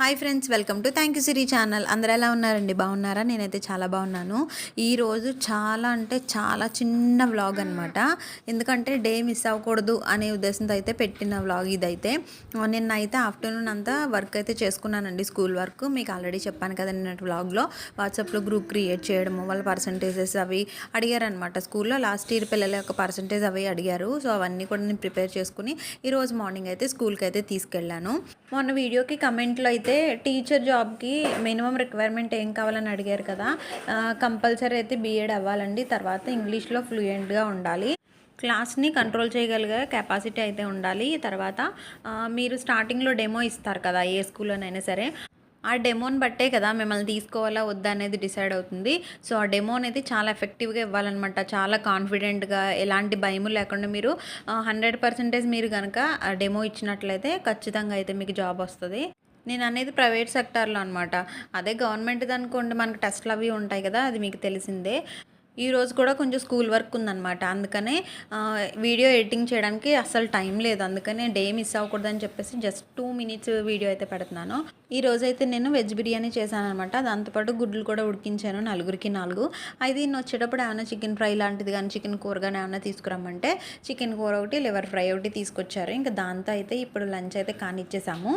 Hi friends welcome to thank you Siri channel. అందరూ ఎలా ఉన్నారండి? బాగున్నారా? నేనైతే చాలా బాగున్నాను. ఈరోజు చాలా అంటే చాలా చిన్న వ్లాగ్ అనమాట ఎందుకంటే డే మిస్ అవ్వకూడదు అనే ఉద్దేశంతో అయితే పెట్టిన వ్లాగ్ ఇదైతే. నిన్న అయితే ఆఫ్టర్నూన్ అంతా వర్క్ అయితే చేసుకున్నానండి స్కూల్ వర్క్. మీకు ఆల్రెడీ చెప్పాను కదా నిన్న వ్లాగ్లో. వాట్సాప్లో గ్రూప్ క్రియేట్ చేయడము వాళ్ళ పర్సంటేజెస్ అవి అడిగారనమాట స్కూల్లో. లాస్ట్ ఇయర్ పిల్లల యొక్క పర్సంటేజ్ అవి అడిగారు. సో అవన్నీ కూడా నేను ప్రిపేర్ చేసుకుని ఈరోజు మార్నింగ్ అయితే స్కూల్కి అయితే తీసుకెళ్ళాను. మొన్న వీడియోకి కమెంట్లో అయితే అయితే టీచర్ జాబ్కి మినిమం రిక్వైర్మెంట్ ఏం కావాలని అడిగారు కదా కంపల్సరీ అయితే బీఎడ్ అవ్వాలండి తర్వాత ఇంగ్లీష్లో ఫ్లూయెంట్గా ఉండాలి. క్లాస్ని కంట్రోల్ చేయగలిగే కెపాసిటీ అయితే ఉండాలి తర్వాత మీరు స్టార్టింగ్లో డెమో ఇస్తారు కదా ఏ స్కూల్లోనైనా సరే. ఆ డెమోని బట్టే కదా మిమ్మల్ని తీసుకోవాలా వద్దా అనేది డిసైడ్ అవుతుంది. సో ఆ డెమో అనేది చాలా ఎఫెక్టివ్గా ఇవ్వాలన్నమాట. చాలా కాన్ఫిడెంట్గా ఎలాంటి భయము లేకుండా మీరు హండ్రెడ్ పర్సెంటేజ్ మీరు కనుక డెమో ఇచ్చినట్లయితే ఖచ్చితంగా అయితే మీకు జాబ్ వస్తుంది. నేను అనేది ప్రైవేట్ సెక్టార్లో అనమాట అదే గవర్నమెంట్ అనుకోండి మనకి టెస్ట్లు అవి ఉంటాయి కదా అది మీకు తెలిసిందే. ఈరోజు కూడా కొంచెం స్కూల్ వర్క్ ఉందన్నమాట. అందుకనే వీడియో ఎడిటింగ్ చేయడానికి అస్సలు టైం లేదు. అందుకనే డే మిస్ అవ్వకూడదని చెప్పేసి జస్ట్ టూ మినిట్స్ వీడియో అయితే పెడుతున్నాను. ఈ రోజు అయితే నేను వెజ్ బిర్యానీ చేశాను అనమాట దాంతోపాటు గుడ్లు కూడా ఉడికించాను నలుగురికి నాలుగు. అయితే నేను వచ్చేటప్పుడు ఏమైనా చికెన్ ఫ్రై లాంటిది కానీ చికెన్ కూర కానీ ఏమైనా తీసుకురమ్మంటే చికెన్ కూర ఒకటి లివర్ ఫ్రై ఒకటి తీసుకొచ్చారు. ఇంకా దాంతో అయితే ఇప్పుడు లంచ్ అయితే కానిచ్చేసాము.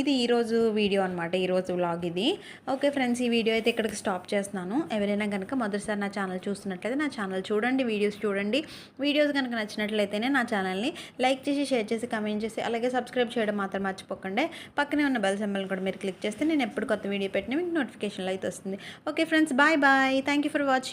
ఇది ఈరోజు వీడియో అనమాట ఈరోజు వ్లాగ్ ఇది. ఓకే ఫ్రెండ్స్ ఈ వీడియో అయితే ఇక్కడికి స్టాప్ చేస్తున్నాను. ఎవరైనా కనుక మొదటిసారి నా ఛానల్ చూస్తున్నట్లయితే నా ఛానల్ చూడండి వీడియోస్ చూడండి. వీడియోస్ కనుక నచ్చినట్లయితేనే నా ఛానల్ని లైక్ చేసి షేర్ చేసి కమెంట్ చేసి అలాగే సబ్స్క్రైబ్ చేయడం మాత్రం మర్చిపోకండి. పక్కనే ఉన్న బెల్ సింబల్ కూడా మీరు క్లిక్ చేస్తే నేను ఎప్పుడు కొత్త వీడియో పెట్టినా మీకు నోటిఫికేషన్లో అయితే వస్తుంది. Okay friends bye bye. Thank you for watching